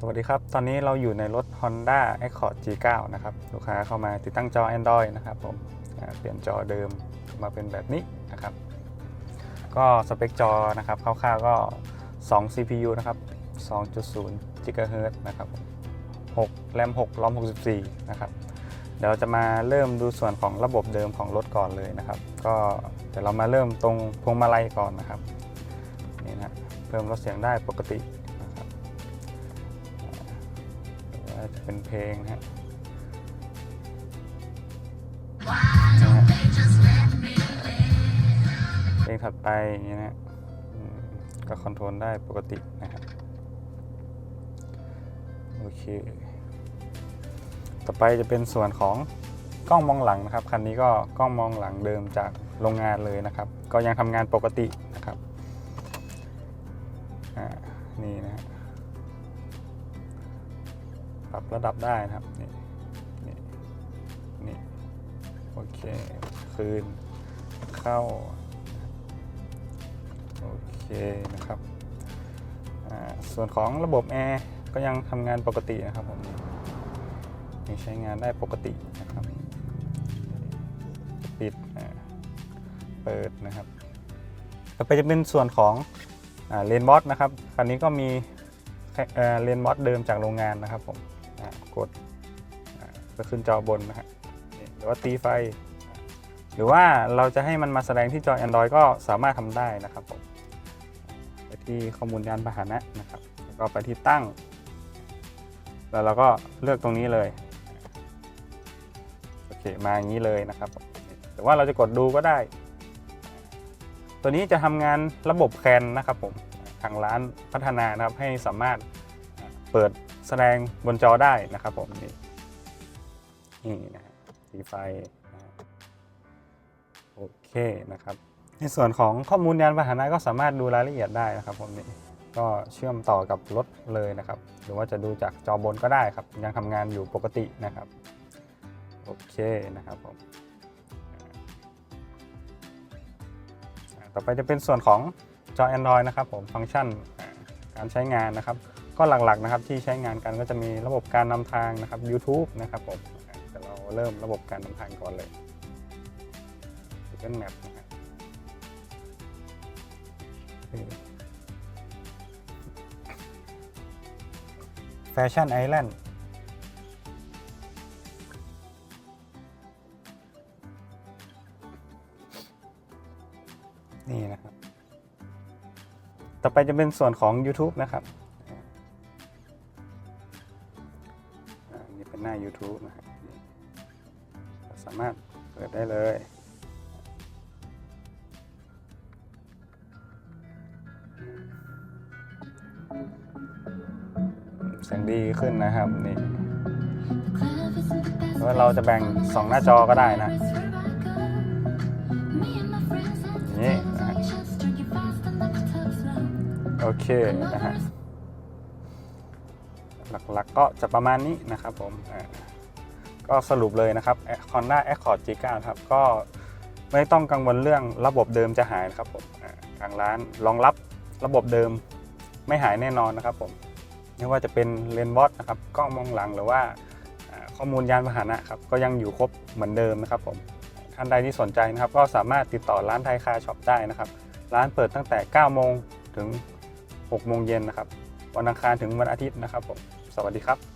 สวัสดีครับ ตอนนี้เราอยู่ในรถ Honda Accord G9 นะครับ ลูกค้าเข้ามาติดตั้งจอ Android นะครับผมเปลี่ยนจอเดิมมาเป็นแบบนี้นะครับ ก็สเปคจอนะครับคร่าวๆก็ 2 CPU นะครับ 2.0 GHz นะครับผม6แรม6ล้อม64 นะครับ เดี๋ยวเราจะมาเริ่มดูส่วนของระบบเดิมของรถก่อนเลยนะครับ ก็เดี๋ยวเรามาเริ่มตรงพวงมาลัยก่อนนะครับ นี่นะ เพิ่มลดเสียงได้ปกติ จะเป็นเพลงนะฮะเพลงถัดไปอย่างเงี้ยนะฮะก็คอนโทรลได้ปกตินะครับโอเค ต่อไปจะเป็นส่วนของกล้องมองหลังนะครับ คันนี้ก็กล้องมองหลังเดิมจากโรงงานเลยนะครับ ก็ยังทำงานปกตินะครับอ่านี่นะฮะ ปรับระดับได้นะครับ นี่ นี่ นี่ โอเค คืน เข้า โอเคนะครับ ส่วนของระบบแอร์ก็ยังทำงานปกตินะครับผมยังใช้งานได้ปกตินะครับ ปิด เปิดนะครับต่อไปจะเป็นส่วนของเลนบอสนะครับ คันนี้ก็มีเลนบอสเดิมจากโรงงานนะครับผม กดอ่าจะขึ้นจอบนนะฮะหรือว่าตีไฟ หรือว่าเราจะให้มันมาแสดงที่จอ Android ก็สามารถทำได้นะครับผมไปที่ข้อมูลยานพาหนะนะครับ แล้วก็ไปที่ตั้ง แล้วเราก็เลือกตรงนี้เลยโอเคมาอย่างนี้เลยนะครับหรือว่าเราจะกดดูก็ได้ ตัวนี้จะทำงานระบบแคนนะครับผมทางร้านพัฒนานะครับให้สามารถเปิด แสดงบนจอได้นะครับผมนี่นี่นะสีไฟโอเคนะครับ ในส่วนของข้อมูลยานพาหนะก็สามารถดูรายละเอียดได้นะครับผมนี่ก็เชื่อมต่อกับรถเลยนะครับ หรือว่าจะดูจากจอบนก็ได้ครับ ยังทำงานอยู่ปกตินะครับโอเคนะครับผมต่อไปจะเป็นส่วนของจอ Android นะครับผมฟังก์ชันการใช้งานนะครับ ก็หลักๆนะครับที่ใช้งานกันก็จะมีระบบการนำทางนะครับ YouTube นะครับผมแต่เราเริ่มระบบการนำทางก่อนเลย Google Map นะครับแฟชั่นไอแลนด์นี่นะครับ ต่อไปจะเป็นส่วนของ YouTube นะครับ YouTube นะครับสามารถเปิดได้เลย เสียงดีขึ้นนะครับนี่ว่าเราจะแบ่ง 2 หน้าจอก็ได้นะนี่นะโอเคนะฮะหลักๆก็จะประมาณนี้นะครับผมอ่า ก็สรุปเลยนะครับ Honda Accord G9 ครับก็ไม่ต้องกังวลเรื่องระบบเดิมจะหายนะครับผมทางร้านรองรับระบบเดิมไม่หายแน่นอนนะครับผมไม่ว่าจะเป็นเลนส์บอสนะครับกล้องมองหลังหรือว่าอ่าข้อมูลยานพาหนะครับก็ยังอยู่ครบเหมือนเดิมนะครับผมท่านใดที่สนใจนะครับ ก็สามารถติดต่อร้านไทยคาช็อปได้นะครับ ร้านเปิดตั้งแต่ 9 โมงถึง 6 โมงเย็นนะครับ วันอังคารถึงวันอาทิตย์นะครับผม สวัสดีครับ